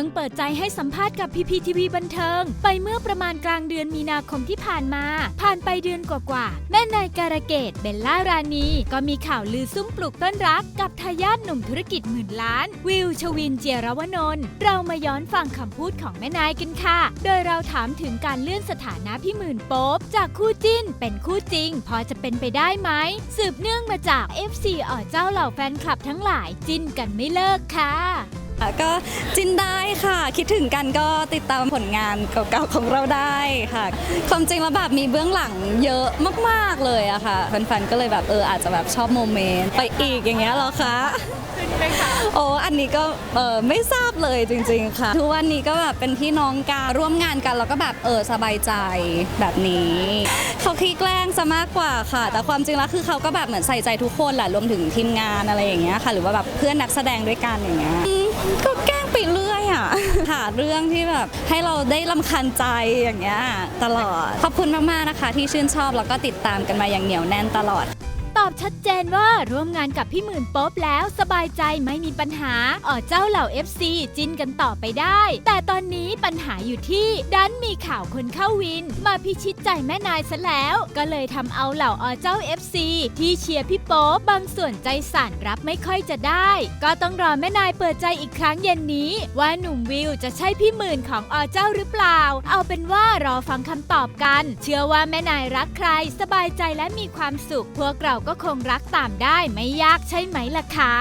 ิ่งเปิดใจให้สัมภาษณ์กับพีพีทีวีบันเทิง ไปเมื่อประมาณกลางเดือนมีนาคมที่ผ่านมา ผ่านไปเดือนกว่าๆแม่นายการะเกดเบลล่ารานีก็มีข่าวลือซุ่มปลูกต้นรัก กับทายาทหนุ่มธุรกิจหมื่นล้าน วิวชวินเจียรวนนท์เรามาย้อนฟังคำพูดของแม่นายกันค่ะ โดยเราถามถึงการเลื่อนสถานะพี่หมื่นโป๊บจากคู่จิ้นเป็นคู่จริง พอจะเป็นไปได้ไหมสืบเนื่องมาจาก FC อ๋อเจ้าเหล่าแฟนคลับทั้งหลายจิ้นกันไม่เลิกค่ะ จินได้ค่ะ คิดถึงกันก็ติดตามผลงานเก่าๆของเราได้ค่ะ ความจริงแล้วแบบมีเบื้องหลังเยอะมากๆเลยอะค่ะแฟนๆก็เลยแบบเอออาจจะแบบชอบโมเมนต์ไปอีกอย่างเงี้ยหรอคะโอ้อันนี้ก็เออไม่ทราบเลยจริง ๆ ค่ะ ทุกวันนี้ก็แบบเป็นพี่น้องกันร่วมงานกันแล้วก็แบบเออสบายใจแบบนี้เขาขี้แกล้งซะมากกว่าค่ะ แต่ความจริงแล้วคือเขาก็แบบเหมือนใส่ใจทุกคนแหละรวมถึงทีมงานอะไรอย่างเงี้ยค่ะ หรือว่าแบบเพื่อนนักแสดงด้วยกันอย่างเงี้ย ก็แกล้งไปเรื่อยอะ หาเรื่องที่แบบให้เราได้ลำคาญใจอย่างเงี้ยตลอด ขอบคุณมาก ๆ นะคะ ที่ชื่นชอบแล้วก็ติดตามกันมาอย่างเหนียวแน่นตลอด ตอบชัดเจนว่าร่วมงานกับพี่หมื่นโป๊บแล้วสบายใจไม่มีปัญหาอ๋อเจ้าเหล่า FC จิ้นกันต่อไปได้ แต่ตอนนี้ปัญหาอยู่ที่ดันมีข่าวคนเข้าวิน มาพิชิตใจแม่นายซะแล้ว ก็เลยทำเอาเหล่าอ๋อเจ้า FC ที่เชียร์พี่โป๊บบางส่วนใจสั่นรับไม่ค่อยจะได้ ก็ต้องรอแม่นายเปิดใจอีกครั้งเย็นนี้ ว่าหนุ่มวิวจะใช่พี่หมื่นของอ๋อเจ้าหรือเปล่า เอาเป็นว่ารอฟังคำตอบกัน เชื่อว่าแม่นายรักใคร สบายใจและมีความสุขพวกเราก็คงรักตามได้ไม่ยากใช่ไหมล่ะคะ